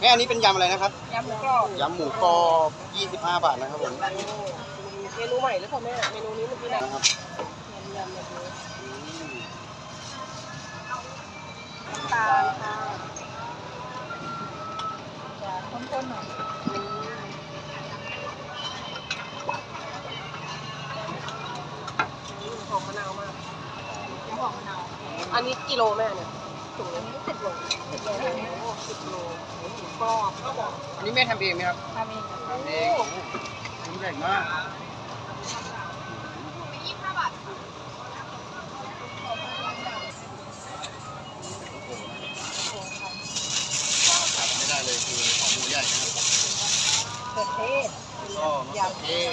แม่อันนี้เป็นยำอะไรนะครับ ยำหมูกรอบยำหมูกรอบ25 บาทนะครับผม เมนูใหม่หรือเปล่าแม่ เมนูนี้เมื่อกี้นะนะครับยำแบบนี้อืมตาลค่ะจะข้นๆหน่อยหอมมะนาวมากหอมมะนาว อันนี้กิโลแม่เนี่ยถุงนี้สิบโลสิบโลโอ้ สิบโลหมูกรอบก็บอกอันนี้แม่ทำเองไหมครับทำเองทำเองโอ้โหชิ้นใหญ่มากไม่ได้เลยคือของหมูใหญ่นะครับเผ็ดเทศก็มะเขือเทศ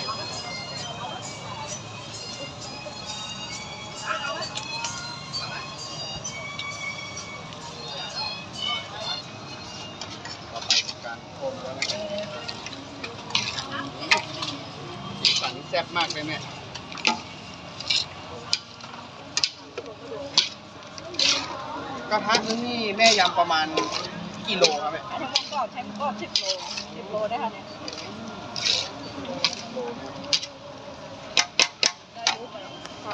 สีสันแซ่บมากเลยแม่กระทะนี่แม่ยำประมาณกิโลครับแม่อันนี้หมูกรอบใช้หมูกรอบสิบโลสิบโลได้ค่ะเนี่ยได้รู้ไปค่ะ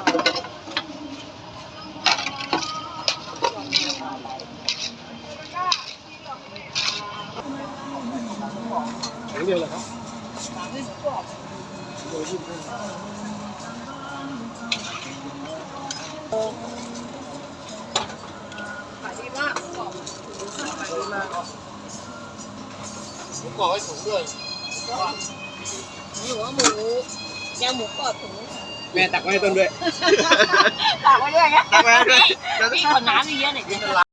ถึงเดียวเลยครับขายดีมากหมูกรอบขายดีมากหมูกรอบให้ถุงด้วยหนูว่าหมูยำหมูกรอบถุงแม่ตักไว้ให้ต้นด้วยตากไว้ด้วยนะตักไว้ให้ด้วย พี่ขอน้ำเยอะหน่อยดิ